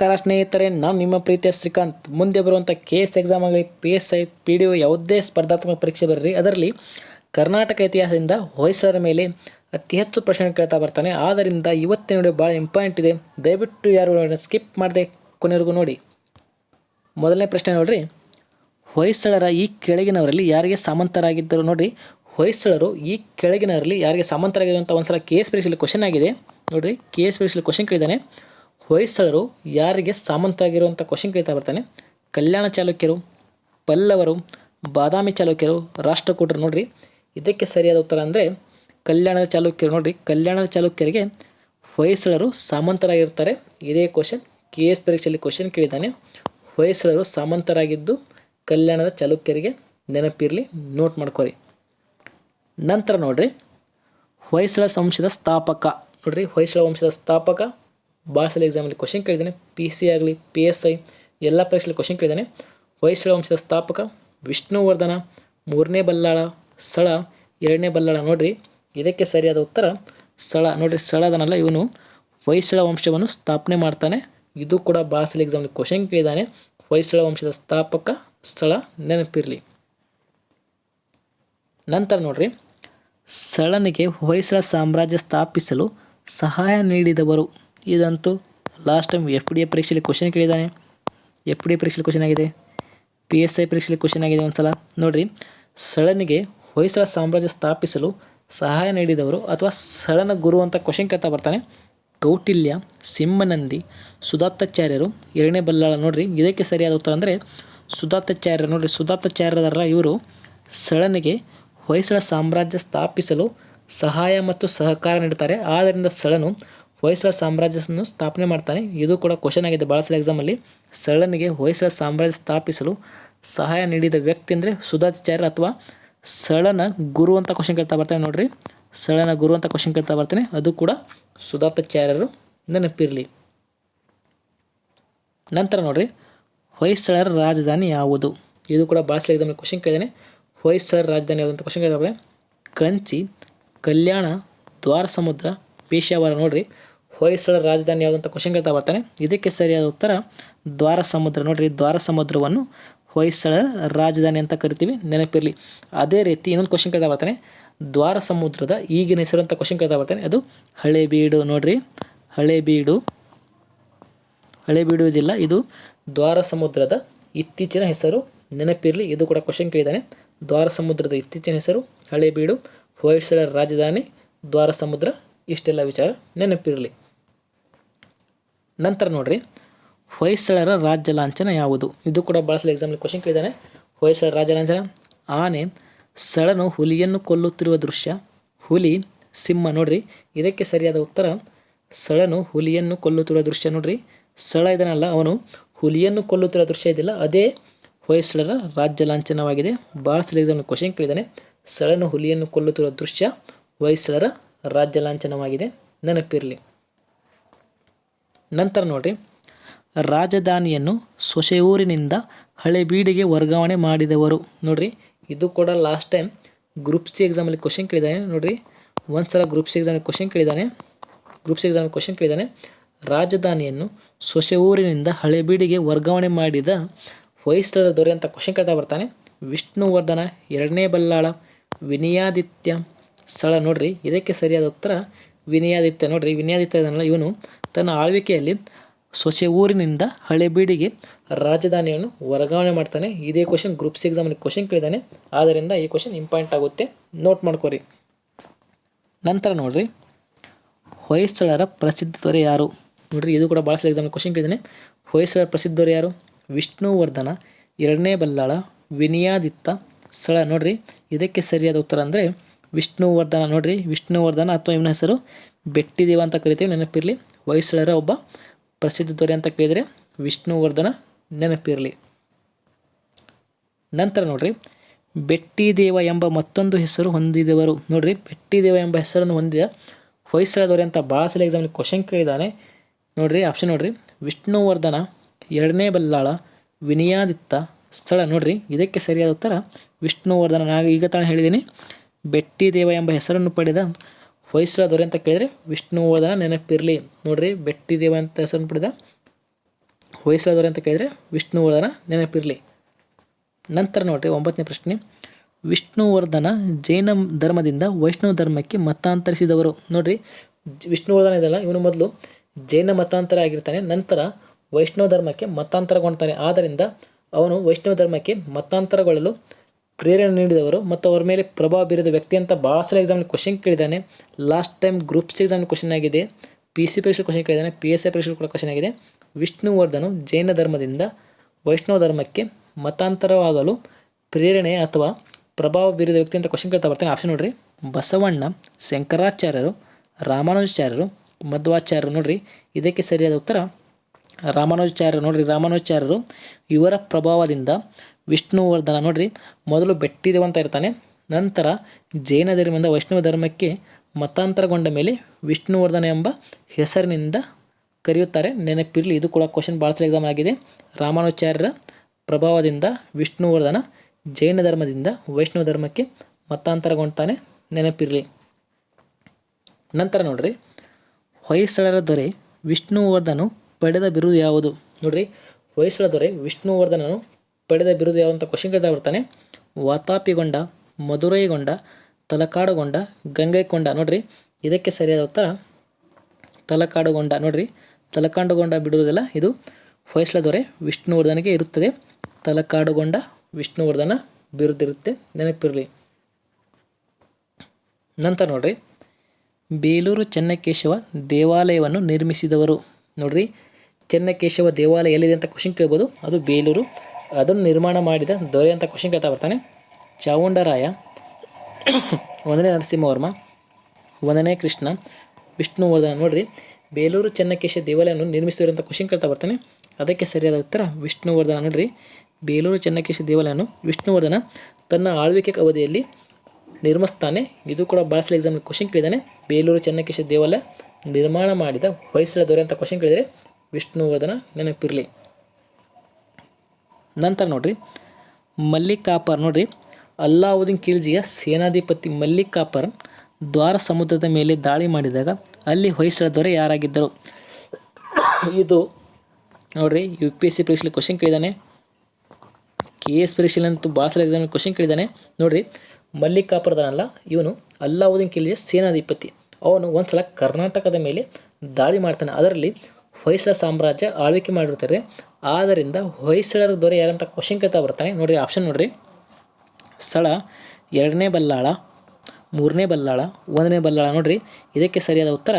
ನಮಸ್ಕಾರ ಸ್ನೇಹಿತರೆ, ನಾನು ನಿಮ್ಮ ಪ್ರೀತಿಯ ಶ್ರೀಕಾಂತ್. ಮುಂದೆ ಬರುವಂಥ ಕೆ ಎಸ್ ಎಕ್ಸಾಮ್ ಆಗಲಿ P S I P D O ಯಾವುದೇ ಸ್ಪರ್ಧಾತ್ಮಕ ಪರೀಕ್ಷೆ ಬರಲಿ ಅದರಲ್ಲಿ ಕರ್ನಾಟಕ ಇತಿಹಾಸದಿಂದ ಹೊಯ್ಸಳರ ಮೇಲೆ ಅತಿ ಹೆಚ್ಚು ಪ್ರಶ್ನೆ ಕೇಳ್ತಾ ಬರ್ತಾನೆ. ಆದ್ದರಿಂದ ಇವತ್ತಿನ ವಿಡಿಯೋ ಭಾಳ ಇಂಪಾರ್ಟೆಂಟ್ ಇದೆ. ದಯವಿಟ್ಟು ಯಾರು ಸ್ಕಿಪ್ ಮಾಡದೆ ಕೊನೆವರೆಗೂ ನೋಡಿ. ಮೊದಲನೇ ಪ್ರಶ್ನೆ ನೋಡಿರಿ. ಹೊಯ್ಸಳರ ಈ ಕೆಳಗಿನವರಲ್ಲಿ ಯಾರಿಗೆ ಸಾಮಂತರಾಗಿದ್ದರು ನೋಡ್ರಿ. ಹೊಯ್ಸಳರು ಈ ಕೆಳಗಿನವರಲ್ಲಿ ಯಾರಿಗೆ ಸಾಮಂತರಾಗಿರುವಂಥ ಅಂತ ಒಂದ್ಸಲ ಕೆ ಎಸ್ ಪರೀಕ್ಷೆಯಲ್ಲಿ ಕ್ವಶನ್ ಆಗಿದೆ. ನೋಡಿರಿ ಕೆ ಎಸ್ ಪರೀಕ್ಷೆಯಲ್ಲಿ ಕ್ವಶನ್ ಕೇಳಿದ್ದಾನೆ. ಹೊಯ್ಸಳರು ಯಾರಿಗೆ ಸಾಮಂತಾಗಿರುವಂಥ ಕ್ವಶನ್ ಕೇಳ್ತಾ ಬರ್ತಾನೆ. ಕಲ್ಯಾಣ ಚಾಲುಕ್ಯರು, ಪಲ್ಲವರು, ಬಾದಾಮಿ ಚಾಲುಕ್ಯರು, ರಾಷ್ಟ್ರಕೂಟರು ನೋಡಿರಿ. ಇದಕ್ಕೆ ಸರಿಯಾದ ಉತ್ತರ ಅಂದರೆ ಕಲ್ಯಾಣದ ಚಾಲುಕ್ಯರು ನೋಡಿರಿ. ಕಲ್ಯಾಣದ ಚಾಲುಕ್ಯರಿಗೆ ಹೊಯ್ಸಳರು ಸಾಮಂತರಾಗಿರ್ತಾರೆ ಇದೇ ಕ್ವಶನ್ ಕೆ ಎಸ್ ಪರೀಕ್ಷೆಯಲ್ಲಿ ಕ್ವಶನ್ ಕೇಳಿದ್ದಾನೆ. ಹೊಯ್ಸಳರು ಸಾಮಂತರಾಗಿದ್ದು ಕಲ್ಯಾಣದ ಚಾಲುಕ್ಯರಿಗೆ ನೆನಪಿರಲಿ ನೋಟ್ ಮಾಡ್ಕೋರಿ. ನಂತರ ನೋಡಿರಿ. ಹೊಯ್ಸಳ ವಂಶದ ಸ್ಥಾಪಕ. ನೋಡಿರಿ, ಹೊಯ್ಸಳ ವಂಶದ ಸ್ಥಾಪಕ ಭಾಳ ಸಲ ಎಕ್ಸಾಮಲ್ಲಿ ಕ್ವಶನ್ ಕೇಳಿದ್ದಾನೆ ಪಿ ಸಿ ಆಗಲಿ ಪಿ ಎಸ್ ಐ ಎಲ್ಲ ಪರೀಕ್ಷೆಯಲ್ಲಿ ಕ್ವಶನ್ ಕೇಳಿದ್ದಾನೆ. ಹೊಯ್ಸಳ ವಂಶದ ಸ್ಥಾಪಕ ವಿಷ್ಣುವರ್ಧನ, ಮೂರನೇ ಬಲ್ಲಾಳ, ಸಳ, ಎರಡನೇ ಬಲ್ಲಾಳ ನೋಡ್ರಿ. ಇದಕ್ಕೆ ಸರಿಯಾದ ಉತ್ತರ ಸಳ. ನೋಡ್ರಿ, ಸಳದನಲ್ಲ ಇವನು. ಹೊಯ್ಸಳ ವಂಶವನ್ನು ಸ್ಥಾಪನೆ ಮಾಡ್ತಾನೆ. ಇದು ಕೂಡ ಭಾಳ ಸಲ ಎಕ್ಸಾಮಲ್ಲಿ ಕ್ವಶನ್ ಕೇಳಿದ್ದಾನೆ. ಹೊಯ್ಸಳ ವಂಶದ ಸ್ಥಾಪಕ ಸ್ಥಳ ನೆನಪಿರಲಿ. ನಂತರ ನೋಡ್ರಿ. ಸಳನಿಗೆ ಹೊಯ್ಸಳ ಸಾಮ್ರಾಜ್ಯ ಸ್ಥಾಪಿಸಲು ಸಹಾಯ ನೀಡಿದವರು ಇದಂತೂ last time F D A ಪರೀಕ್ಷೆಯಲ್ಲಿ ಕ್ವಶನ್ ಕೇಳಿದ್ದಾನೆ. ಎಫ್ ಡಿ ಎ ಪರೀಕ್ಷೆಯಲ್ಲಿ ಕ್ವಶನ್ ಆಗಿದೆ. ಪಿ ಎಸ್ ಐ ಪರೀಕ್ಷೆಯಲ್ಲಿ ಕ್ವಶನ್ ಆಗಿದೆ ಒಂದು ಸಲ ನೋಡಿರಿ ಸಳನಿಗೆ ಹೊಯ್ಸಳ ಸಾಮ್ರಾಜ್ಯ ಸ್ಥಾಪಿಸಲು ಸಹಾಯ ನೀಡಿದವರು ಅಥವಾ ಸಳನ ಗುರು ಅಂತ ಕ್ವಶನ್ ಕೇಳ್ತಾ ಬರ್ತಾನೆ. ಕೌಟಿಲ್ಯ, ಸಿಂಹನಂದಿ ಸುಧಾತ್ತಾಚಾರ್ಯರು ಎರಡನೇ ಬಲ್ಲಾಳ. ನೋಡಿರಿ, ಇದಕ್ಕೆ ಸರಿಯಾದ ಉತ್ತರ ಅಂದರೆ ಸುಧಾತ್ತಾಚಾರ್ಯರು ನೋಡಿರಿ ಸುಧಾತ್ತಾಚಾರ್ಯರಲ್ಲ ಇವರು. ಸಳನಿಗೆ ಹೊಯ್ಸಳ ಸಾಮ್ರಾಜ್ಯ ಸ್ಥಾಪಿಸಲು ಸಹಾಯ ಮತ್ತು ಸಹಕಾರ ನೀಡುತ್ತಾರೆ ಆದ್ದರಿಂದ ಸಳನು ಹೊಯ್ಸಳ ಸಾಮ್ರಾಜ್ಯವನ್ನು ಸ್ಥಾಪನೆ ಮಾಡ್ತಾನೆ. ಇದು ಕೂಡ ಕ್ವಶನ್ ಆಗಿದೆ. ಬಾಳಸಲ ಎಕ್ಸಾಮಲ್ಲಿ ಸಳನಿಗೆ ಹೊಯ್ಸಳ ಸಾಮ್ರಾಜ್ಯ ಸ್ಥಾಪಿಸಲು ಸಹಾಯ ನೀಡಿದ ವ್ಯಕ್ತಿ ಅಂದರೆ ಸುಧಾಚಾರ್ಯ ಅಥವಾ ಸಳನ ಗುರು ಅಂತ ಕ್ವಶನ್ ಕೇಳ್ತಾ ಬರ್ತಾನೆ ನೋಡ್ರಿ. ಸಳನ ಗುರು ಅಂತ ಕ್ವಶನ್ ಕೇಳ್ತಾ ಬರ್ತಾನೆ. ಅದು ಕೂಡ ಸುಧಾತಾಚಾರ್ಯರು ನೆನಪಿರಲಿ. ನಂತರ ನೋಡ್ರಿ. ಹೊಯ್ಸಳರ ರಾಜಧಾನಿ ಯಾವುದು? ಇದು ಕೂಡ ಬಾಳಸಲ ಎಕ್ಸಾಮಲ್ಲಿ ಕ್ವಶನ್ ಕೇಳಿದ್ದಾನೆ. ಹೊಯ್ಸಳರ ರಾಜಧಾನಿ ಯಾವುದು ಅಂತ ಕ್ವಶನ್ ಕೇಳಿದ್ರೆ ಕಂಚಿ, ಕಲ್ಯಾಣ ದ್ವಾರ ಸಮುದ್ರ ಪೇಶಾವರ ನೋಡ್ರಿ. ಹೊಯ್ಸಳರ ರಾಜಧಾನಿ ಯಾವುದಂತ ಕ್ವಶನ್ ಕೇಳ್ತಾ ಬರ್ತಾನೆ. ಇದಕ್ಕೆ ಸರಿಯಾದ ಉತ್ತರ ದ್ವಾರ ಸಮುದ್ರ ನೋಡಿರಿ ದ್ವಾರ ಸಮುದ್ರವನ್ನು ಹೊಯ್ಸಳ ರಾಜಧಾನಿ ಅಂತ ಕರಿತೀವಿ. ನೆನಪಿರಲಿ. ಅದೇ ರೀತಿ ಇನ್ನೊಂದು ಕ್ವಶನ್ ಕೇಳ್ತಾ ಬರ್ತಾನೆ. ದ್ವಾರ ಸಮುದ್ರದ ಈಗಿನ ಹೆಸರು ಅಂತ ಕ್ವಶನ್ ಕೇಳ್ತಾ ಬರ್ತಾನೆ. ಅದು ಹಳೆಬೀಡು. ನೋಡ್ರಿ, ಹಳೆಬೀಡು. ಹಳೆಬೀಡು ಇದಿಲ್ಲ, ಇದು ದ್ವಾರ ಸಮುದ್ರದ ಇತ್ತೀಚಿನ ಹೆಸರು. ನೆನಪಿರಲಿ, ಇದು ಕೂಡ ಕ್ವಶನ್ ಕೇಳಿದ್ದಾನೆ. ದ್ವಾರ ಸಮುದ್ರದ ಇತ್ತೀಚಿನ ಹೆಸರು, ಹಳೆಬೀಡು. ಹೊಯ್ಸಳ ರಾಜಧಾನಿ ದ್ವಾರ ಸಮುದ್ರ ಇಷ್ಟೆಲ್ಲ ವಿಚಾರ ನೆನಪಿರಲಿ. ನಂತರ ನೋಡ್ರಿ, ಹೊಯ್ಸಳರ ರಾಜ್ಯ ಲಾಂಛನ ಯಾವುದು? ಇದು ಕೂಡ ಬಳಸಲು ಎಕ್ಸಾಮ್ ಕ್ವಶನ್ ಕೇಳಿದ್ದಾನೆ. ಹೊಯ್ಸಳ ರಾಜ್ಯ ಲಾಂಛನ? ಆನೆ, ಸಳನು ಹುಲಿಯನ್ನು ಕೊಲ್ಲುತ್ತಿರುವ ದೃಶ್ಯ. ಹುಲಿ, ಸಿಂಹ ನೋಡ್ರಿ, ಇದಕ್ಕೆ ಸರಿಯಾದ ಉತ್ತರ, ಸಳನು ಹುಲಿಯನ್ನು ಕೊಲ್ಲುತ್ತಿರುವ ದೃಶ್ಯ ನೋಡ್ರಿ. ಸಳ ಇದನ್ನಲ್ಲ, ಅವನು ಹುಲಿಯನ್ನು ಕೊಲ್ಲುತ್ತಿರುವ ದೃಶ್ಯ ಇದಿಲ್ಲ, ಅದೇ ಹೊಯ್ಸಳರ ರಾಜ್ಯ ಲಾಂಛನವಾಗಿದೆ. ಭಾಳ ಎಕ್ಸಾಮ್ ಕ್ವಶನ್ ಕೇಳಿದ್ದಾನೆ. ಸಳನು ಹುಲಿಯನ್ನು ಕೊಲ್ಲುತ್ತಿರುವ ದೃಶ್ಯ ಹೊಯ್ಸಳರ ರಾಜ್ಯ ಲಾಂಛನವಾಗಿದೆ. ನೆನಪಿರಲಿ. ನಂತರ ನೋಡಿರಿ. ರಾಜಧಾನಿಯನ್ನು ಸೊಸೆಯೂರಿನಿಂದ ಹಳೆಬೀಡಿಗೆ ವರ್ಗಾವಣೆ ಮಾಡಿದವರು. ನೋಡಿರಿ, ಇದು ಕೂಡ ಲಾಸ್ಟ್ ಟೈಮ್ ಗ್ರೂಪ್ ಸಿ ಎಕ್ಸಾಮಲ್ಲಿ ಕ್ವಶನ್ ಕೇಳಿದ್ದಾನೆ ನೋಡಿರಿ ಒಂದು ಸಲ ಗ್ರೂಪ್ ಸಿ ಎಕ್ಸಾಮಲ್ಲಿ ಕ್ವಶನ್ ಕೇಳಿದ್ದಾನೆ ಗ್ರೂಪ್ ಸಿ ಎಕ್ಸಾಮಲ್ಲಿ ಕ್ವಶನ್ ಕೇಳಿದ್ದಾನೆ ರಾಜಧಾನಿಯನ್ನು ಸೊಸೆಯೂರಿನಿಂದ ಹಳೆಬೀಡಿಗೆ ವರ್ಗಾವಣೆ ಮಾಡಿದ ವಯಸ್ಸರ ದೊರೆ ಅಂತ ಕ್ವಶನ್ ಕೇಳ್ತಾ ಬರ್ತಾನೆ. ವಿಷ್ಣುವರ್ಧನ, ಎರಡನೇ ಬಲ್ಲಾಳ, ವಿನಯಾದಿತ್ಯ ಸ್ಥಳ ನೋಡ್ರಿ. ಇದಕ್ಕೆ ಸರಿಯಾದ ಉತ್ತರ ವಿನಯಾದಿತ್ಯ. ನೋಡ್ರಿ, ವಿನಯಾದಿತ್ಯ ಇವನು. ತನ್ನ ಆಳ್ವಿಕೆಯಲ್ಲಿ ಸೊಸೆ ಊರಿನಿಂದ ಹಳೆಬೀಡಿಗೆ ರಾಜಧಾನಿಯನ್ನು ವರ್ಗಾವಣೆ ಮಾಡ್ತಾನೆ. ಇದೇ ಕ್ವಶನ್ ಗ್ರೂಪ್ ಸಿ ಎಕ್ಸಾಮಲ್ಲಿ ಕ್ವಶನ್ ಕೇಳಿದ್ದಾನೆ ಆದ್ದರಿಂದ ಈ ಕ್ವಶನ್ ಇಂಪಾರ್ಟೆಂಟ್ ಆಗುತ್ತೆ. ನೋಟ್ ಮಾಡ್ಕೊರಿ. ನಂತರ ನೋಡ್ರಿ. ಹೊಯ್ಸಳರ ಪ್ರಸಿದ್ಧ ದೊರೆ ಯಾರು? ನೋಡ್ರಿ, ಇದು ಕೂಡ ಭಾಳ ಎಕ್ಸಾಮ್ ಕ್ವಶನ್ ಕೇಳಿದ್ದಾನೆ ಹೊಯ್ಸಳರ ಪ್ರಸಿದ್ಧ ದೊರೆ ಯಾರು? ವಿಷ್ಣುವರ್ಧನ, ಎರಡನೇ ಬಲ್ಲಾಳ, ವಿನಿಯಾದಿತ್ತ ಸ್ಥಳ. ನೋಡ್ರಿ, ಇದಕ್ಕೆ ಸರಿಯಾದ ಉತ್ತರ ಅಂದರೆ ವಿಷ್ಣುವರ್ಧನ. ನೋಡ್ರಿ, ವಿಷ್ಣುವರ್ಧನ ಅಥವಾ ಇವನ ಹೆಸರು ಬೆಟ್ಟಿದೇವ ಅಂತ ಕರಿತೀವಿ, ನೆನಪಿರಲಿ. ಹೊಯ್ಸಳರ ಒಬ್ಬ ಪ್ರಸಿದ್ಧ ದೊರೆ ಅಂತ ಕೇಳಿದರೆ ವಿಷ್ಣುವರ್ಧನ ನೆನಪಿರಲಿ. ನಂತರ ನೋಡ್ರಿ, ಬೆಟ್ಟಿದೇವ ಎಂಬ ಮತ್ತೊಂದು ಹೆಸರು ಹೊಂದಿದವರು. ನೋಡ್ರಿ, ಬೆಟ್ಟಿದೇವ ಎಂಬ ಹೆಸರನ್ನು ಹೊಂದಿದ ಹೊಯ್ಸಳ ದೊರೆ ಅಂತ ಭಾಳ ಸಲ ಕ್ವಶನ್ ಕೇಳಿದ್ದಾನೆ ನೋಡ್ರಿ ಆಪ್ಷನ್ ನೋಡ್ರಿ, ವಿಷ್ಣುವರ್ಧನ, ಎರಡನೇ ಬಲ್ಲಾಳ ವಿನಯಾದಿತ್ತ ಸ್ಥಳ. ನೋಡ್ರಿ, ಇದಕ್ಕೆ ಸರಿಯಾದ ಉತ್ತರ ವಿಷ್ಣುವರ್ಧನ. ನಾನು ಈಗ ತಾನು ಹೇಳಿದ್ದೀನಿ ಬೆಟ್ಟಿದೇವ ಎಂಬ ಹೆಸರನ್ನು ಪಡೆದ ಹೊಯ್ಸಳ ದೊರೆ ಅಂತ ಕೇಳಿದರೆ ವಿಷ್ಣುವರ್ಧನ ನೆನಪಿರಲಿ. ನೋಡ್ರಿ, ಬೆಟ್ಟಿದೇವ ಅಂತ ಹೆಸರನ್ನು ಪಡೆದ. ಹೊಯ್ಸಳ ದೊರೆ ಅಂತ ಕೇಳಿದರೆ ವಿಷ್ಣುವರ್ಧನ ನೆನಪಿರಲಿ. ನಂತರ ನೋಡ್ರಿ, ಒಂಬತ್ತನೇ ಪ್ರಶ್ನೆ. ವಿಷ್ಣುವರ್ಧನ ಜೈನ ಧರ್ಮದಿಂದ ವೈಷ್ಣವ ಧರ್ಮಕ್ಕೆ ಮತಾಂತರಿಸಿದವರು. ನೋಡ್ರಿ ವಿಷ್ಣುವರ್ಧನ ಇದಲ್ಲ, ಇವನು ಮೊದಲು ಜೈನ ಮತಾಂತರ ಆಗಿರ್ತಾನೆ, ನಂತರ ವೈಷ್ಣವ ಧರ್ಮಕ್ಕೆ ಮತಾಂತರಗೊಳ್ತಾನೆ ಆದ್ದರಿಂದ ಅವನು ವೈಷ್ಣವ ಧರ್ಮಕ್ಕೆ ಮತಾಂತರಗೊಳ್ಳಲು ಪ್ರೇರಣೆ ನೀಡಿದವರು ಮತ್ತು ಅವರ ಮೇಲೆ ಪ್ರಭಾವ ಬೀರಿದ ವ್ಯಕ್ತಿ ಅಂತ ಭಾಳ ಸಲ ಎಕ್ಸಾಮ್ಲಿ question ಕೇಳಿದ್ದಾನೆ. Last time groups exam question ಆಗಿದೆ. ಪಿ ಸಿ ಪರೀಕ್ಷೆ ಕ್ವಶನ್ ಕೇಳಿದ್ದಾನೆ. ಪಿ ಎಸ್ ಐ ಪರೀಕ್ಷೆ ಕೂಡ ಕ್ವಶನ್ ಆಗಿದೆ. ವಿಷ್ಣುವರ್ಧನು ಜೈನ ಧರ್ಮದಿಂದ ವೈಷ್ಣವ ಧರ್ಮಕ್ಕೆ ಮತಾಂತರವಾಗಲು ಪ್ರೇರಣೆ ಅಥವಾ ಪ್ರಭಾವ ಬೀರಿದ ವ್ಯಕ್ತಿ ಅಂತ ಕ್ವಶನ್ ಕೇಳ್ತಾ ಬರ್ತಾನೆ. ಆಪ್ಷನ್ ನೋಡ್ರಿ. ಬಸವಣ್ಣ, ಶಂಕರಾಚಾರ್ಯರು, ರಾಮಾನುಜಾಚಾರ್ಯರು, ಮಧ್ವಾಚಾರ್ಯರು ನೋಡ್ರಿ. ಇದಕ್ಕೆ ಸರಿಯಾದ ಉತ್ತರ ರಾಮಾನುಜಾಚಾರ್ಯರು ನೋಡ್ರಿ. ರಾಮಾನುಜಾಚಾರ್ಯರು ಇವರ ಪ್ರಭಾವದಿಂದ ವಿಷ್ಣುವರ್ಧನ ನೋಡ್ರಿ, ಮೊದಲು ಬೆಟ್ಟಿದೇವಂತ ಇರ್ತಾನೆ, ನಂತರ ಜೈನ ಧರ್ಮದಿಂದ ವೈಷ್ಣವ ಧರ್ಮಕ್ಕೆ ಮತಾಂತರಗೊಂಡ ಮೇಲೆ ವಿಷ್ಣುವರ್ಧನ ಎಂಬ ಹೆಸರಿನಿಂದ ಕರೆಯುತ್ತಾರೆ. ನೆನಪಿರಲಿ, ಇದು ಕೂಡ ಕ್ವಶನ್ ಭಾಳ ಸಲ ಎಕ್ಸಾಮ್ ಆಗಿದೆ. ರಾಮಾನುಚಾರ್ಯರ ಪ್ರಭಾವದಿಂದ ವಿಷ್ಣುವರ್ಧನ ಜೈನ ಧರ್ಮದಿಂದ ವೈಷ್ಣವ ಧರ್ಮಕ್ಕೆ ಮತಾಂತರಗೊಂಡ್ತಾನೆ ನೆನಪಿರಲಿ. ನಂತರ ನೋಡ್ರಿ, ಹೊಯ್ಸಳರ ದೊರೆ ವಿಷ್ಣುವರ್ಧನು ಪಡೆದ ಬಿರುದು ಯಾವುದು? ನೋಡ್ರಿ, ಹೊಯ್ಸಳ ದೊರೆ ವಿಷ್ಣುವರ್ಧನನು ಪಡೆದ ಬಿರುದು ಯಾವಂತ ಕ್ವಶನ್ ಕೇಳ್ತಾ ಬರ್ತಾನೆ. ವಾತಾಪಿಗೊಂಡ, ಮಧುರೈಗೊಂಡ, ತಲಕಾಡುಗೊಂಡ, ಗಂಗೈಕೊಂಡ ನೋಡ್ರಿ. ಇದಕ್ಕೆ ಸರಿಯಾದ ಉತ್ತರ ತಲಕಾಡುಗೊಂಡ ನೋಡ್ರಿ. ತಲಕಾಂಡುಗೊಂಡ ಬಿಡುವುದಿಲ್ಲ, ಇದು ಹೊಯ್ಸಳ ದೊರೆ ವಿಷ್ಣುವರ್ಧನಿಗೆ ಇರುತ್ತದೆ. ತಲಕಾಡುಗೊಂಡ ವಿಷ್ಣುವರ್ಧನ ಬಿರುದಿರುತ್ತೆ, ನೆನಪಿರಲಿ. ನಂತರ ನೋಡ್ರಿ. ಬೇಲೂರು ಚೆನ್ನಕೇಶವ ದೇವಾಲಯವನ್ನು ನಿರ್ಮಿಸಿದವರು ನೋಡ್ರಿ. ಚೆನ್ನಕೇಶವ ದೇವಾಲಯ ಎಲ್ಲಿದೆ ಅಂತ ಕ್ವಶನ್ ಕೇಳ್ಬೋದು. ಅದು ಬೇಲೂರು. ಅದನ್ನು ನಿರ್ಮಾಣ ಮಾಡಿದ ದೊರೆ ಅಂತ ಕ್ವಶನ್ ಕೇಳ್ತಾ ಬರ್ತಾನೆ. ಚಾವುಂಡರಾಯ ಒಂದನೇ ನರಸಿಂಹವರ್ಮ, ಒಂದನೇ ಕೃಷ್ಣ, ವಿಷ್ಣುವರ್ಧನ. ನೋಡ್ರಿ, ಬೇಲೂರು ಚೆನ್ನಕೇಶ ದೇವಾಲಯವನ್ನು ನಿರ್ಮಿಸಿದರು ಅಂತ ಕ್ವಶನ್ ಕೇಳ್ತಾ ಬರ್ತಾನೆ. ಅದಕ್ಕೆ ಸರಿಯಾದ ಉತ್ತರ ವಿಷ್ಣುವರ್ಧನ. ನೋಡ್ರಿ, ಬೇಲೂರು ಚೆನ್ನಕೇಶ ದೇವಾಲಯವನ್ನು ವಿಷ್ಣುವರ್ಧನ ತನ್ನ ಆಳ್ವಿಕೆ ಅವಧಿಯಲ್ಲಿ ನಿರ್ಮಿಸ್ತಾನೆ. ಇದು ಕೂಡ ಭಾಳ ಸಲ ಎಕ್ಸಾಮ್ ಕ್ವಶನ್ ಕೇಳಿದ್ದಾನೆ. ಬೇಲೂರು ಚೆನ್ನಕೇಶ ದೇವಾಲಯ ನಿರ್ಮಾಣ ಮಾಡಿದ ಹೊಯ್ಸಳ ದೊರೆ ಅಂತ ಕ್ವಶನ್ ಕೇಳಿದರೆ ವಿಷ್ಣುವರ್ಧನ ನೆನಪಿರಲಿ. ನಂತರ ನೋಡ್ರಿ, ಮಲ್ಲಿಕಾಪರ್ ನೋಡ್ರಿ, ಅಲ್ಲಾವುದ್ದೀನ್ ಖಿಲ್ಜಿಯ ಸೇನಾಧಿಪತಿ ಮಲ್ಲಿಕಾಪರ್ ದ್ವಾರ ಸಮುದ್ರದ ಮೇಲೆ ದಾಳಿ ಮಾಡಿದಾಗ ಅಲ್ಲಿ ಹೊಯ್ಸಳ ದೊರೆ ಯಾರಾಗಿದ್ದರು? ಇದು ನೋಡ್ರಿ ಯು ಪಿ ಎಸ್ ಸಿ ಪರೀಕ್ಷೆಯಲ್ಲಿ ಕ್ವಶನ್ ಕೇಳಿದ್ದಾನೆ. ಕೆ ಎಸ್ ಪರೀಕ್ಷೆಯಲ್ಲಂತೂ ಸಲ ಎಕ್ಸಾಮ್ ಕ್ವಶನ್ ಕೇಳಿದ್ದಾನೆ. ನೋಡ್ರಿ, ಮಲ್ಲಿಕಾಪುರದನಲ್ಲ, ಇವನು ಅಲ್ಲಾವುದ್ದೀನ್ ಖಿಲ್ಜಿಯ ಸೇನಾಧಿಪತಿ. ಅವನು ಒಂದ್ಸಲ ಕರ್ನಾಟಕದ ಮೇಲೆ ದಾಳಿ ಮಾಡ್ತಾನೆ. ಅದರಲ್ಲಿ ಹೊಯ್ಸಳ ಸಾಮ್ರಾಜ್ಯ ಆಳ್ವಿಕೆ ಮಾಡಿರ್ತಾರೆ. ಆದ್ದರಿಂದ ಹೊಯ್ಸಳರ ದೊರೆ ಯಾರಂತ ಕ್ವಶನ್ ಕೇಳ್ತಾ ಬರ್ತಾನೆ. ನೋಡಿರಿ ಆಪ್ಷನ್ ನೋಡಿರಿ. ಸ್ಥಳ ಎರಡನೇ ಬಲ್ಲಾಳ, ಮೂರನೇ ಬಲ್ಲಾಳ, ಒಂದನೇ ಬಲ್ಲಾಳ ನೋಡಿರಿ. ಇದಕ್ಕೆ ಸರಿಯಾದ ಉತ್ತರ,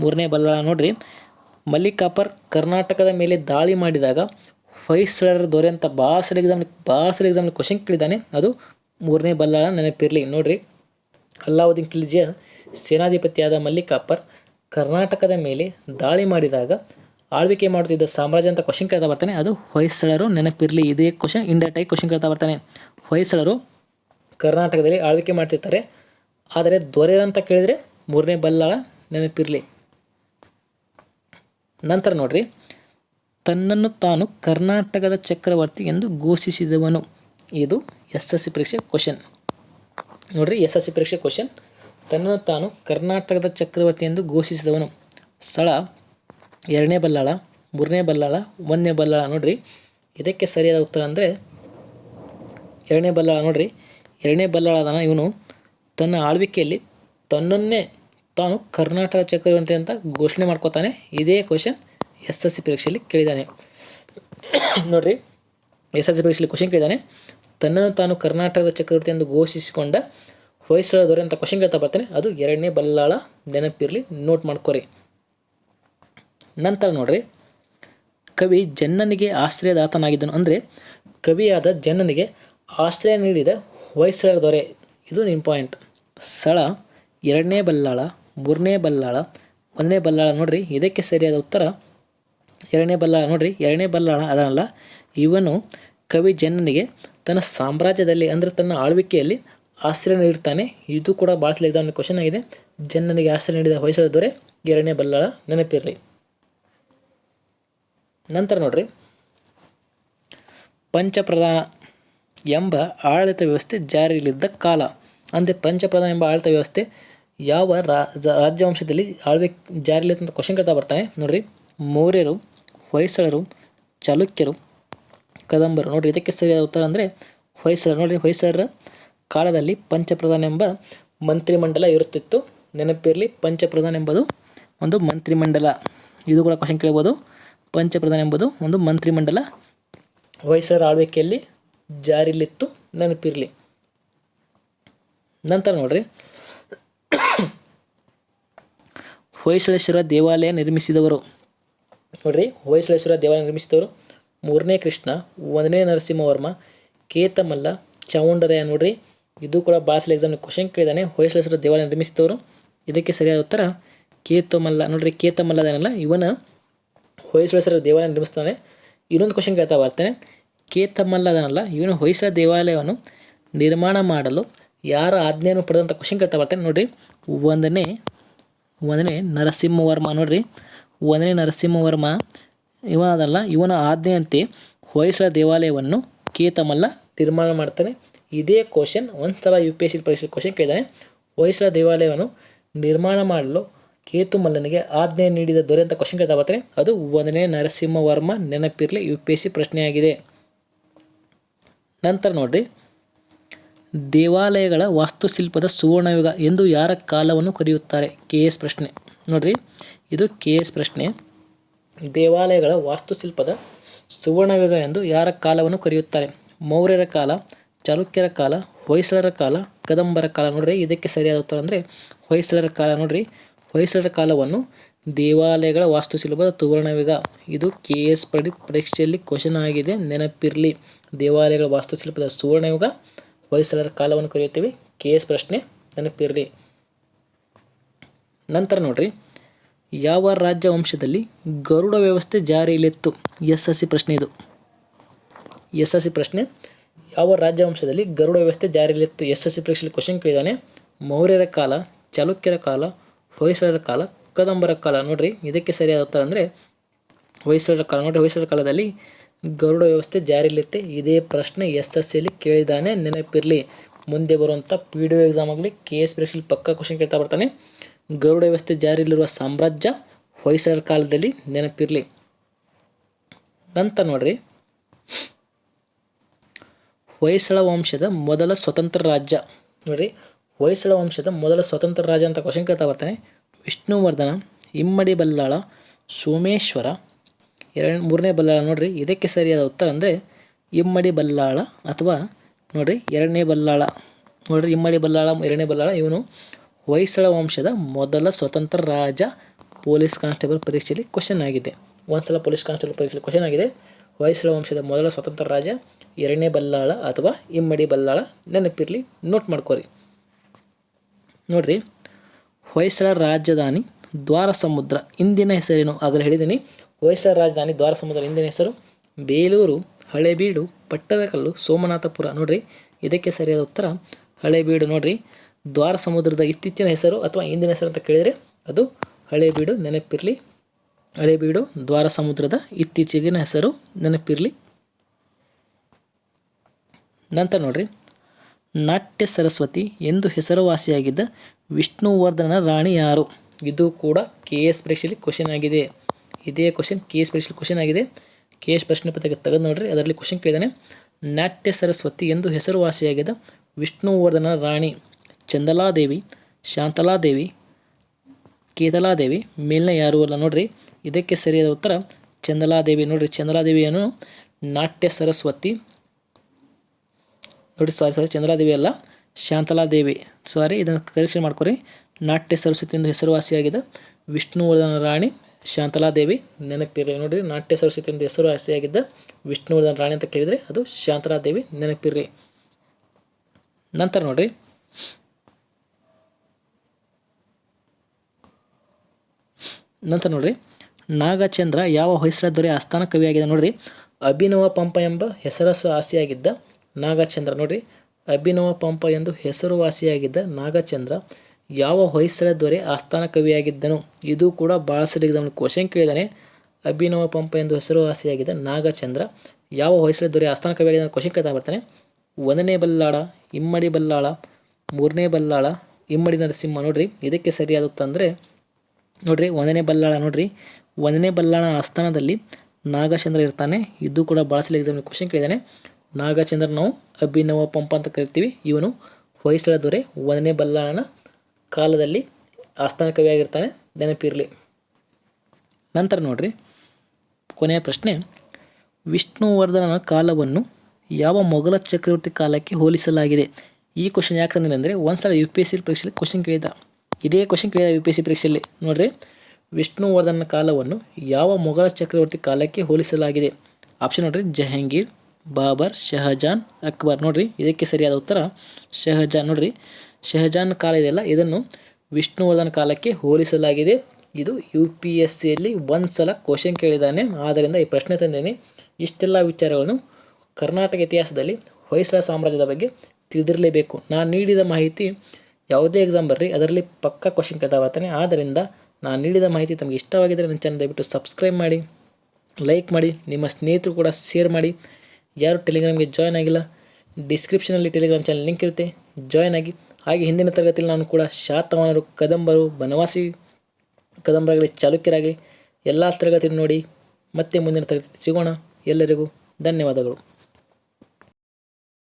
ಮೂರನೇ ಬಲ್ಲಾಳ ನೋಡಿರಿ. ಮಲ್ಲಿಕಾಪರ್, ಕರ್ನಾಟಕದ ಮೇಲೆ ದಾಳಿ ಮಾಡಿದಾಗ ಹೊಯ್ಸಳರ ದೊರೆ ಅಂತ ಭಾಳ ಎಕ್ಸಾಮ್ ಭಾಳ ಎಕ್ಸಾಮ್ ಕ್ವಶನ್ ಕೇಳಿದ್ದಾನೆ. ಅದು ಮೂರನೇ ಬಲ್ಲಾಳ ನೆನಪಿರಲಿ. ನೋಡಿರಿ, ಅಲ್ಲಾವುದ್ದೀನ್ ಖಿಲ್ಜಿಯ ಸೇನಾಧಿಪತಿಯಾದ ಮಲ್ಲಿಕಾಪರ್ ಕರ್ನಾಟಕದ ಮೇಲೆ ದಾಳಿ ಮಾಡಿದಾಗ ಆಳ್ವಿಕೆ ಮಾಡುತ್ತಿದ್ದ ಸಾಮ್ರಾಜ್ಯ ಅಂತ ಕ್ವಶನ್ ಕೇಳ್ತಾ ಬರ್ತಾನೆ. ಅದು ಹೊಯ್ಸಳರು ನೆನಪಿರಲಿ, ಇದೇ ಕ್ವಶನ್ ಇಂಡೈರೆಕ್ಟ್ ಆಗಿ ಕ್ವಶನ್ ಕೇಳ್ತಾ ಬರ್ತಾನೆ. ಹೊಯ್ಸಳರು ಕರ್ನಾಟಕದಲ್ಲಿ ಆಳ್ವಿಕೆ ಮಾಡ್ತಿರ್ತಾರೆ. ಆದರೆ ದೊರೆ ಅಂತ ಕೇಳಿದರೆ ಮೂರನೇ ಬಲ್ಲಾಳ ನೆನಪಿರಲಿ. ನಂತರ ನೋಡ್ರಿ. ತನ್ನನ್ನು ತಾನು ಕರ್ನಾಟಕದ ಚಕ್ರವರ್ತಿ ಎಂದು ಘೋಷಿಸಿದವನು. ಇದು ಎಸ್ ಎಸ್ ಸಿ ಪರೀಕ್ಷೆ ಕ್ವಶನ್ ನೋಡ್ರಿ, ಎಸ್ ಎಸ್ ಸಿ ಪರೀಕ್ಷೆ ಕ್ವಶನ್ ತನ್ನನ್ನು ತಾನು ಕರ್ನಾಟಕದ ಚಕ್ರವರ್ತಿ ಎಂದು ಘೋಷಿಸಿದವನು. ಸ್ಥಳ ಎರಡನೇ ಬಲ್ಲಾಳ, ಮೂರನೇ ಬಲ್ಲಾಳ, ಒಂದನೇ ಬಲ್ಲಾಳ ನೋಡ್ರಿ. ಇದಕ್ಕೆ ಸರಿಯಾದ ಉತ್ತರ ಅಂದರೆ ಎರಡನೇ ಬಲ್ಲಾಳ ನೋಡ್ರಿ. ಎರಡನೇ ಬಲ್ಲಾಳದನ ಇವನು ತನ್ನ ಆಳ್ವಿಕೆಯಲ್ಲಿ ತನ್ನನ್ನೇ ತಾನು ಕರ್ನಾಟಕ ಚಕ್ರವರ್ತಿ ಅಂತ ಘೋಷಣೆ ಮಾಡ್ಕೋತಾನೆ. ಇದೇ ಕ್ವಶನ್ ಎಸ್ ಎಸ್ ಸಿ ಪರೀಕ್ಷೆಯಲ್ಲಿ ಕೇಳಿದ್ದಾನೆ ನೋಡ್ರಿ, ಎಸ್ ಎಸ್ ಸಿ ಪರೀಕ್ಷೆಯಲ್ಲಿ ಕ್ವಶನ್ ಕೇಳಿದ್ದಾನೆ ತನ್ನನ್ನು ತಾನು ಕರ್ನಾಟಕದ ಚಕ್ರವರ್ತಿ ಎಂದು ಘೋಷಿಸಿಕೊಂಡ ಹೊಯ್ಸಳ ದೊರೆ ಅಂತ ಕ್ವಶನ್ ಕೇಳ್ತಾ ಬರ್ತಾನೆ. ಅದು ಎರಡನೇ ಬಲ್ಲಾಳ ನೆನಪಿರಲಿ ನೋಟ್ ಮಾಡ್ಕೊರಿ. ನಂತರ ನೋಡ್ರಿ, ಕವಿ ಜನ್ನನಿಗೆ ಆಶ್ರಯದಾತನಾಗಿದ್ದನು. ಅಂದರೆ ಕವಿಯಾದ ಜನ್ನನಿಗೆ ಆಶ್ರಯ ನೀಡಿದ ಹೊಯ್ಸಳರ ದೊರೆ. ಇದು ನಿಮ್ಮ ಪಾಯಿಂಟ್ ಸ್ಥಳ ಎರಡನೇ ಬಲ್ಲಾಳ, ಮೂರನೇ ಬಲ್ಲಾಳ, ಒಂದನೇ ಬಲ್ಲಾಳ ನೋಡ್ರಿ, ಇದಕ್ಕೆ ಸರಿಯಾದ ಉತ್ತರ ಎರಡನೇ ಬಲ್ಲಾಳ ನೋಡ್ರಿ, ಎರಡನೇ ಬಲ್ಲಾಳ ಅದನ್ನಲ್ಲ ಇವನು ಕವಿ ಜನ್ನನಿಗೆ ತನ್ನ ಸಾಮ್ರಾಜ್ಯದಲ್ಲಿ, ಅಂದರೆ ತನ್ನ ಆಳ್ವಿಕೆಯಲ್ಲಿ ಆಶ್ರಯ ನೀಡುತ್ತಾನೆ. ಇದು ಕೂಡ ಭಾಳ ಎಕ್ಸಾಮ್ ಕ್ವಶನ್ ಆಗಿದೆ. ಜನ್ನನಿಗೆ ಆಶ್ರಯ ನೀಡಿದ ಹೊಯ್ಸಳ ದೊರೆ, ಎರಡನೇ ಬಲ್ಲಾಳ ನೆನಪಿರಲಿ. ನಂತರ ನೋಡ್ರಿ. ಪಂಚಪ್ರಧಾನ ಎಂಬ ಆಡಳಿತ ವ್ಯವಸ್ಥೆ ಜಾರಿಯಲ್ಲಿದ್ದ ಕಾಲ. ಅಂದರೆ ಪಂಚಪ್ರಧಾನ ಎಂಬ ಆಡಳಿತ ವ್ಯವಸ್ಥೆ ಯಾವ ರಾಜ್ಯವಂಶದಲ್ಲಿ ಆಳ್ವೆ ಅಂತ ಕ್ವಶನ್ ಕೇಳ್ತಾ ಬರ್ತಾನೆ. ನೋಡ್ರಿ, ಮೌರ್ಯರು, ಹೊಯ್ಸಳರು, ಚಾಲುಕ್ಯರು, ಕದಂಬರು. ನೋಡ್ರಿ, ಇದಕ್ಕೆ ಸರಿಯಾದ ಉತ್ತರ ಅಂದರೆ ಹೊಯ್ಸಳ ನೋಡ್ರಿ, ಹೊಯ್ಸಳರ ಕಾಲದಲ್ಲಿ ಪಂಚಪ್ರಧಾನ ಎಂಬ ಮಂತ್ರಿಮಂಡಲ ಇರುತ್ತಿತ್ತು. ನೆನಪಿರಲಿ, ಪಂಚಪ್ರಧಾನ ಎಂಬುದು ಒಂದು ಮಂತ್ರಿಮಂಡಲ. ಇದು ಕೂಡ ಕ್ವಶನ್ ಕೇಳ್ಬೋದು. ಪಂಚಪ್ರಧಾನ ಎಂಬುದು ಒಂದು ಮಂತ್ರಿಮಂಡಲ ಹೊಯ್ಸಳರ ಆಳ್ವಿಕೆಯಲ್ಲಿ ಜಾರಿಲಿತ್ತು, ನೆನಪಿರಲಿ. ನಂತರ ನೋಡ್ರಿ. ಹೊಯ್ಸಳೇಶ್ವರ ದೇವಾಲಯ ನಿರ್ಮಿಸಿದವರು. ನೋಡ್ರಿ, ಹೊಯ್ಸಳೇಶ್ವರ ದೇವಾಲಯ ನಿರ್ಮಿಸಿದವರು ಮೂರನೇ ಕೃಷ್ಣ, ಒಂದನೇ ನರಸಿಂಹವರ್ಮ ಕೇತಮಲ್ಲ ಚೌಂಡರಯ್ಯ ನೋಡ್ರಿ, ಇದು ಕೂಡ ಬಾಸಲ್ ಸಲ ಎಕ್ಸಾಮ್ ಕ್ವಶನ್ ಕೇಳಿದಾನೆ. ಹೊಯ್ಸಳೇಶ್ವರ ದೇವಾಲಯ ನಿರ್ಮಿಸಿದವರು. ಇದಕ್ಕೆ ಸರಿಯಾದ ಉತ್ತರ ಕೇತಮಲ್ಲ ನೋಡ್ರಿ ಕೇತಮಲ್ಲ ಅದೇನಲ್ಲ ಇವನ ಹೊಯ್ಸಳೇಶ್ವರ ದೇವಾಲಯ ನಿರ್ಮಿಸ್ತಾನೆ. ಇನ್ನೊಂದು ಕ್ವಶನ್ ಕೇಳ್ತಾ ಬರ್ತೇನೆ. ಕೇತಮಲ್ಲ ಅದನ್ನಲ್ಲ ಇವನು ಹೊಯ್ಸಳ ದೇವಾಲಯವನ್ನು ನಿರ್ಮಾಣ ಮಾಡಲು ಯಾರ ಆಜ್ಞೆಯನ್ನು ಪಡೆದಂಥ ಕ್ವಶನ್ ಕೇಳ್ತಾ ಬರ್ತೇನೆ. ನೋಡಿರಿ, ಒಂದನೇ ಒಂದನೇ ನರಸಿಂಹವರ್ಮ ನೋಡಿರಿ. ಒಂದನೇ ನರಸಿಂಹವರ್ಮ ಇವನದಲ್ಲ, ಇವನ ಆಜ್ಞೆಯಂತೆ ಹೊಯ್ಸಳ ದೇವಾಲಯವನ್ನು ಕೇತಮಲ್ಲ ನಿರ್ಮಾಣ ಮಾಡ್ತಾನೆ. ಇದೇ ಕ್ವಶನ್ ಒಂದು ಸಲ ಯು ಪಿ ಎಸ್ ಸಿ ಪರೀಕ್ಷೆ ಕ್ವಶನ್ ಕೇಳಿದ್ದಾನೆ ಹೊಯ್ಸಳ ದೇವಾಲಯವನ್ನು ನಿರ್ಮಾಣ ಮಾಡಲು ಕೇತುಮಲ್ಲನಿಗೆ ಆಜ್ಞೆ ನೀಡಿದ ದೊರೆ ಅಂತ ಕ್ವಶನ್ ಕೇಳ್ತಾ ಬರ್ತಾರೆ ಅದು ಒಂದನೇ ನರಸಿಂಹವರ್ಮ ನೆನಪಿರಲಿ ಯು ಪಿ ಎಸ್ ಸಿ ಪ್ರಶ್ನೆಯಾಗಿದೆ. ನಂತರ ನೋಡ್ರಿ. ದೇವಾಲಯಗಳ ವಾಸ್ತುಶಿಲ್ಪದ ಸುವರ್ಣಯುಗ ಎಂದು ಯಾರ ಕಾಲವನ್ನು ಕರೆಯುತ್ತಾರೆ? ಕೆ ಎಸ್ ಪ್ರಶ್ನೆ. ನೋಡ್ರಿ. ಇದು ಕೆ ಎಸ್ ಪ್ರಶ್ನೆ. ದೇವಾಲಯಗಳ ವಾಸ್ತುಶಿಲ್ಪದ ಸುವರ್ಣಯುಗ ಎಂದು ಯಾರ ಕಾಲವನ್ನು ಕರೆಯುತ್ತಾರೆ? ಮೌರ್ಯರ ಕಾಲ, ಚಾಲುಕ್ಯರ ಕಾಲ, ಹೊಯ್ಸಳರ ಕಾಲ, ಕದಂಬರ ಕಾಲ ನೋಡ್ರಿ. ಇದಕ್ಕೆ ಸರಿಯಾದ ಉತ್ತರ ಅಂದರೆ ಹೊಯ್ಸಳರ ಕಾಲ ನೋಡ್ರಿ. ಹೊಯ್ಸಳರ ಕಾಲವನ್ನು ದೇವಾಲಯಗಳ ವಾಸ್ತುಶಿಲ್ಪದ ಸುವರ್ಣಯುಗ ಇದು ಕೆ ಎಸ್ ಪಡಿ ಪರೀಕ್ಷೆಯಲ್ಲಿ ಕ್ವಶನ್ ಆಗಿದೆ. ನೆನಪಿರಲಿ. ದೇವಾಲಯಗಳ ವಾಸ್ತುಶಿಲ್ಪದ ಸುವರ್ಣಯುಗ ಹೊಯ್ಸಳರ ಕಾಲವನ್ನು ಕರೆಯುತ್ತೇವೆ. ಕೆ ಎಸ್ ಪ್ರಶ್ನೆ, ನೆನಪಿರಲಿ. ನಂತರ ನೋಡ್ರಿ. ಯಾವ ರಾಜ್ಯ ವಂಶದಲ್ಲಿ ಗರುಡ ವ್ಯವಸ್ಥೆ ಜಾರಿಯಲ್ಲಿತ್ತು? ಎಸ್ ಎಸ್ ಸಿ ಪ್ರಶ್ನೆ ಇದು. ಎಸ್ ಎಸ್ ಸಿ ಪ್ರಶ್ನೆ, ಯಾವ ರಾಜ್ಯ ವಂಶದಲ್ಲಿ ಗರುಡ ವ್ಯವಸ್ಥೆ ಜಾರಿಯಲ್ಲಿತ್ತು? ಎಸ್ ಎಸ್ ಸಿ ಪರೀಕ್ಷೆಯಲ್ಲಿ ಕ್ವಶನ್ ಕೇಳಿದಾನೆ ಮೌರ್ಯರ ಕಾಲ, ಚಾಲುಕ್ಯರ ಕಾಲ ಹೊಯ್ಸಳರ ಕಾಲ, ಕದಂಬರ ಕಾಲ. ನೋಡ್ರಿ, ಇದಕ್ಕೆ ಸರಿಯಾದ ಉತ್ತರ ಅಂದರೆ ಹೊಯ್ಸಳರ ಕಾಲ. ನೋಡ್ರಿ, ಹೊಯ್ಸಳರ ಕಾಲದಲ್ಲಿ ಗರುಡ ವ್ಯವಸ್ಥೆ ಜಾರಿಯಲ್ಲಿತ್ತೆ. ಇದೇ ಪ್ರಶ್ನೆ ಎಸ್ ಎಸ್ ಸಿಯಲ್ಲಿ ಕೇಳಿದಾನೆ, ನೆನಪಿರಲಿ. ಮುಂದೆ ಬರುವಂಥ ಪಿ ಡಿ ಒ ಎಕ್ಸಾಮ್ ಆಗಲಿ, ಕೆ ಎಸ್ ಪರೀಕ್ಷೆಯಲ್ಲಿ ಪಕ್ಕ ಕ್ವಶನ್ ಕೇಳ್ತಾ ಬರ್ತಾನೆ. ಗರುಡ ವ್ಯವಸ್ಥೆ ಜಾರಿಯಲ್ಲಿರುವ ಸಾಮ್ರಾಜ್ಯ ಹೊಯ್ಸಳರ ಕಾಲದಲ್ಲಿ ನೆನಪಿರಲಿ. ನಂತರ ನೋಡ್ರಿ, ಹೊಯ್ಸಳ ವಂಶದ ಮೊದಲ ಸ್ವತಂತ್ರ ರಾಜ್ಯ. ನೋಡ್ರಿ ಹೊಯ್ಸಳ ವಂಶದ ಮೊದಲ ಸ್ವತಂತ್ರ ರಾಜ ಅಂತ ಕ್ವಶನ್ ಕೇಳ್ತಾ ಬರ್ತಾನೆ. ವಿಷ್ಣುವರ್ಧನ, ಇಮ್ಮಡಿ ಬಲ್ಲಾಳ, ಸೋಮೇಶ್ವರ, ಎರಡು, ಮೂರನೇ ಬಲ್ಲಾಳ ನೋಡ್ರಿ, ಇದಕ್ಕೆ ಸರಿಯಾದ ಉತ್ತರ ಅಂದರೆ ಇಮ್ಮಡಿ ಬಲ್ಲಾಳ ಅಥವಾ ನೋಡ್ರಿ, ಎರಡನೇ ಬಲ್ಲಾಳ. ನೋಡ್ರಿ, ಇಮ್ಮಡಿ ಬಲ್ಲಾಳ, ಎರಡನೇ ಬಲ್ಲಾಳ, ಇವನು ಹೊಯ್ಸಳ ವಂಶದ ಮೊದಲ ಸ್ವತಂತ್ರ ರಾಜ ಪೊಲೀಸ್ ಕಾನ್ಸ್ಟೇಬಲ್ ಪರೀಕ್ಷೆಯಲ್ಲಿ ಕ್ವಶನ್ ಆಗಿದೆ. ಒಂದ್ಸಲ ಪೊಲೀಸ್ ಕಾನ್ಸ್ಟೇಬಲ್ ಪರೀಕ್ಷೆಯಲ್ಲಿ ಕ್ವಶನ್ ಆಗಿದೆ. ಹೊಯ್ಸಳ ವಂಶದ ಮೊದಲ ಸ್ವತಂತ್ರ ರಾಜ ಎರಡನೇ ಬಲ್ಲಾಳ ಅಥವಾ ಇಮ್ಮಡಿ ಬಲ್ಲಾಳ ನೆನಪಿರಲಿ ನೋಟ್ ಮಾಡ್ಕೋರಿ. ನೋಡ್ರಿ. ಹೊಯ್ಸಳ ರಾಜಧಾನಿ ದ್ವಾರ ಸಮುದ್ರ ಇಂದಿನ ಹೆಸರೇನು? ಆಗಲೇ ಹೇಳಿದ್ದೀನಿ ಹೊಯ್ಸಳ ರಾಜಧಾನಿ ದ್ವಾರ ಸಮುದ್ರ ಇಂದಿನ ಹೆಸರು ಬೇಲೂರು ಹಳೆಬೀಡು ಪಟ್ಟದಕಲ್ಲು ಸೋಮನಾಥಪುರ. ನೋಡ್ರಿ, ಇದಕ್ಕೆ ಸರಿಯಾದ ಉತ್ತರ ಹಳೆಬೀಡು. ನೋಡ್ರಿ ದ್ವಾರ ಸಮುದ್ರದ ಇತ್ತೀಚಿನ ಹೆಸರು ಅಥವಾ ಇಂದಿನ ಹೆಸರು ಅಂತ ಕೇಳಿದರೆ ಅದು ಹಳೆಬೀಡು, ನೆನಪಿರಲಿ. ಹಳೆಬೀಡು ದ್ವಾರ ಸಮುದ್ರದ ಇತ್ತೀಚೆಗಿನ ಹೆಸರು ನೆನಪಿರಲಿ. ನಂತರ ನೋಡ್ರಿ ನಾಟ್ಯ ಸರಸ್ವತಿ ಎಂದು ಹೆಸರುವಾಸಿಯಾಗಿದ್ದ ವಿಷ್ಣುವರ್ಧನ ರಾಣಿ ಯಾರು? ಇದು ಕೂಡ ಕೆ ಎಸ್ ಪರೀಕ್ಷೆಯಲ್ಲಿ ಕ್ವಶನ್ ಆಗಿದೆ. ಇದೇ ಕ್ವಶನ್ ಕೆ ಎಸ್ ಪರೀಕ್ಷೆಯಲ್ಲಿ ಕ್ವಶನ್ ಆಗಿದೆ. ಕೆ ಎಸ್ ಪ್ರಶ್ನೆ ಪತ್ರಿಕೆ ತೆಗೆದು ನೋಡ್ರಿ, ಅದರಲ್ಲಿ ಕ್ವಶನ್ ಕೇಳಿದಾನೆ ನಾಟ್ಯ ಸರಸ್ವತಿ ಎಂದು ಹೆಸರುವಾಸಿಯಾಗಿದ್ದ ವಿಷ್ಣುವರ್ಧನ ರಾಣಿ ಚಂದಲಾದೇವಿ, ಶಾಂತಲಾದೇವಿ, ಕೇತಲಾದೇವಿ ಮೇಲಿನ ಯಾರು ಅಲ್ಲ ನೋಡ್ರಿ. ಇದಕ್ಕೆ ಸರಿಯಾದ ಉತ್ತರ ಚಂದಲಾದೇವಿ ನೋಡ್ರಿ. ಚಂದಲಾದೇವಿಯನ್ನು ನಾಟ್ಯ ಸರಸ್ವತಿ ನೋಡಿ ಸಾರಿ ಸಾರಿ ಚಂದ್ರಾದೇವಿ ಅಲ್ಲ, ಶಾಂತಲಾದೇವಿ. ಸಾರಿ ಇದನ್ನು ಕರೆಕ್ಷನ್ ಮಾಡ್ಕೊರಿ. ನಾಟ್ಯ ಸರಸ್ವತಿ ಎಂದು ಹೆಸರುವಾಸಿಯಾಗಿದೆ ವಿಷ್ಣುವರ್ಧನ ರಾಣಿ ಶಾಂತಲಾದೇವಿ. ನೆನಪಿರಲಿ ನೋಡಿರಿ, ನಾಟ್ಯ ಸರಸ್ವತಿ ಎಂದು ಹೆಸರುವಾಸಿಯಾಗಿದ್ದ ವಿಷ್ಣುವರ್ಧನ ರಾಣಿ ಅಂತ ಕೇಳಿದರೆ ಅದು ಶಾಂತಲಾದೇವಿ. ನೆನಪಿರ್ರಿ ನಂತರ ನೋಡಿರಿ. ನಂತರ ನೋಡಿರಿ. ನಾಗಚಂದ್ರ ಯಾವ ಹೊಯ್ಸಳ ದೊರೆ ಆಸ್ಥಾನ ಕವಿಯಾಗಿದೆ ನೋಡ್ರಿ. ಅಭಿನವ ಪಂಪ ಎಂಬ ಹೆಸರುವಾಸಿಯಾಗಿದ್ದ ನಾಗಚಂದ್ರ. ನೋಡ್ರಿ, ಅಭಿನವ ಪಂಪ ಎಂದು ಹೆಸರುವಾಸಿಯಾಗಿದ್ದ ನಾಗಚಂದ್ರ ಯಾವ ಹೊಯ್ಸಳ ದೊರೆ ಆಸ್ಥಾನ ಕವಿಯಾಗಿದ್ದನು? ಇದು ಕೂಡ ಭಾಳ ಸರಿ ಎಕ್ಸಾಮ್ ಕ್ವಶನ್ ಕೇಳಿದಾನೆ. ಅಭಿನವ ಪಂಪ ಎಂದು ಹೆಸರುವಾಸಿಯಾಗಿದ್ದ ನಾಗಚಂದ್ರ ಯಾವ ಹೊಯ್ಸಳ ದೊರೆ ಆಸ್ಥಾನ ಕವಿಯಾಗಿದ್ದಾನೆ ಕ್ವಶನ್ ಕೇಳ್ತಾ ಬರ್ತಾನೆ. ಒಂದನೇ ಬಲ್ಲಾಳ, ಇಮ್ಮಡಿ ಬಲ್ಲಾಳ, ಮೂರನೇ ಬಲ್ಲಾಳ, ಇಮ್ಮಡಿ ನರಸಿಂಹ. ನೋಡ್ರಿ, ಇದಕ್ಕೆ ಸರಿಯಾದ ಅಂದರೆ, ನೋಡ್ರಿ ಒಂದನೇ ಬಲ್ಲಾಳ. ನೋಡ್ರಿ ಒಂದನೇ ಬಲ್ಲಾಳ ಆಸ್ಥಾನದಲ್ಲಿ ನಾಗಚಂದ್ರ ಇರ್ತಾನೆ. ಇದು ಕೂಡ ಭಾಳ ಸಲ ಎಕ್ಸಾಮ್ ಕ್ವಶನ್ ಕೇಳಿದ್ದಾನೆ ನಾಗಚಂದ್ರ ನಾವು ಅಭಿನವ ಪಂಪ ಅಂತ ಕರಿತೀವಿ. ಇವನು ಹೊಯ್ಸಳ ದೊರೆ ಒಂದನೇ ಬಲ್ಲಾಳನ ಕಾಲದಲ್ಲಿ ಆಸ್ಥಾನ ಕವಿಯಾಗಿರ್ತಾನೆ ನೆನಪಿರಲಿ. ನಂತರ ನೋಡ್ರಿ, ಕೊನೆಯ ಪ್ರಶ್ನೆ. ವಿಷ್ಣುವರ್ಧನನ ಕಾಲವನ್ನು ಯಾವ ಮೊಘಲ ಚಕ್ರವರ್ತಿ ಕಾಲಕ್ಕೆ ಹೋಲಿಸಲಾಗಿದೆ? ಈ ಕ್ವಶನ್ ಯಾಕೆ ತಂದಿದೆ ಅಂದರೆ, ಒಂದು ಸಲ ಯು ಪಿ ಎಸ್ ಸಿ ಪರೀಕ್ಷೆಯಲ್ಲಿ ಕ್ವಶನ್ ಕೇಳಿದ ಇದೇ ಕ್ವಶನ್ ಕೇಳಿದ ಯು ಪಿ ಎಸ್ ಸಿ ಪರೀಕ್ಷೆಯಲ್ಲಿ ನೋಡ್ರಿ ವಿಷ್ಣುವರ್ಧನ ಕಾಲವನ್ನು ಯಾವ ಮೊಘಲ ಚಕ್ರವರ್ತಿ ಕಾಲಕ್ಕೆ ಹೋಲಿಸಲಾಗಿದೆ? ಆಪ್ಷನ್ ನೋಡ್ರಿ, ಜಹಾಂಗೀರ್ ಬಾಬರ್, ಶಹಜಾನ್ ಅಕ್ಬರ್. ನೋಡ್ರಿ, ಇದಕ್ಕೆ ಸರಿಯಾದ ಉತ್ತರ ಶಹಜಾನ್. ನೋಡ್ರಿ, ಶಹಜಾನ್ ಕಾಲ ಇದೆಯಲ್ಲ, ಇದನ್ನು ವಿಷ್ಣುವರ್ಧನ್ ಕಾಲಕ್ಕೆ ಹೋಲಿಸಲಾಗಿದೆ. ಇದು ಯು ಪಿ ಎಸ್ ಸಿಯಲ್ಲಿ ಒಂದು ಸಲ ಕ್ವಶನ್ ಕೇಳಿದ್ದಾನೆ. ಆದ್ದರಿಂದ ಈ ಪ್ರಶ್ನೆ ತಂದೇನೆ, ಇಷ್ಟೆಲ್ಲ ವಿಚಾರಗಳನ್ನು ಕರ್ನಾಟಕ ಇತಿಹಾಸದಲ್ಲಿ ಹೊಯ್ಸಳ ಸಾಮ್ರಾಜ್ಯದ ಬಗ್ಗೆ ತಿಳಿದಿರಲೇಬೇಕು. ನಾನು ನೀಡಿದ ಮಾಹಿತಿ ಯಾವುದೇ ಎಕ್ಸಾಮ್ ಬರ್ರಿ, ಅದರಲ್ಲಿ ಪಕ್ಕಾ ಕ್ವಶನ್ ಕೇಳ್ತಾ ಬರ್ತಾನೆ. ಆದ್ದರಿಂದ ನಾನು ನೀಡಿದ ಮಾಹಿತಿ ತಮಗೆ ಇಷ್ಟವಾಗಿದ್ದರೆ ನನ್ನ ಚಾನಲ್ ದಯವಿಟ್ಟು ಸಬ್ಸ್ಕ್ರೈಬ್ ಮಾಡಿ ಲೈಕ್ ಮಾಡಿ, ನಿಮ್ಮ ಸ್ನೇಹಿತರು ಕೂಡ ಶೇರ್ ಮಾಡಿ. ಯಾರು ಟೆಲಿಗ್ರಾಮ್ಗೆ ಜಾಯ್ನ್ ಆಗಿಲ್ಲ ಡಿಸ್ಕ್ರಿಪ್ಷನಲ್ಲಿ ಟೆಲಿಗ್ರಾಮ್ ಚಾನಲ್ ಲಿಂಕ್ ಇರುತ್ತೆ ಜಾಯ್ನ್ ಆಗಿ. ಹಾಗೆ ಹಿಂದಿನ ತರಗತಿಯಲ್ಲಿ ನಾನು ಕೂಡ ಶಾತವಾನರು ಕದಂಬರು, ಬನವಾಸಿ ಕದಂಬರಾಗಲಿ, ಚಾಲುಕ್ಯರಾಗಲಿ, ಎಲ್ಲ ತರಗತಿ ನೋಡಿ ಮತ್ತೆ ಮುಂದಿನ ತರಗತಿ ಸಿಗೋಣ. ಎಲ್ಲರಿಗೂ ಧನ್ಯವಾದಗಳು.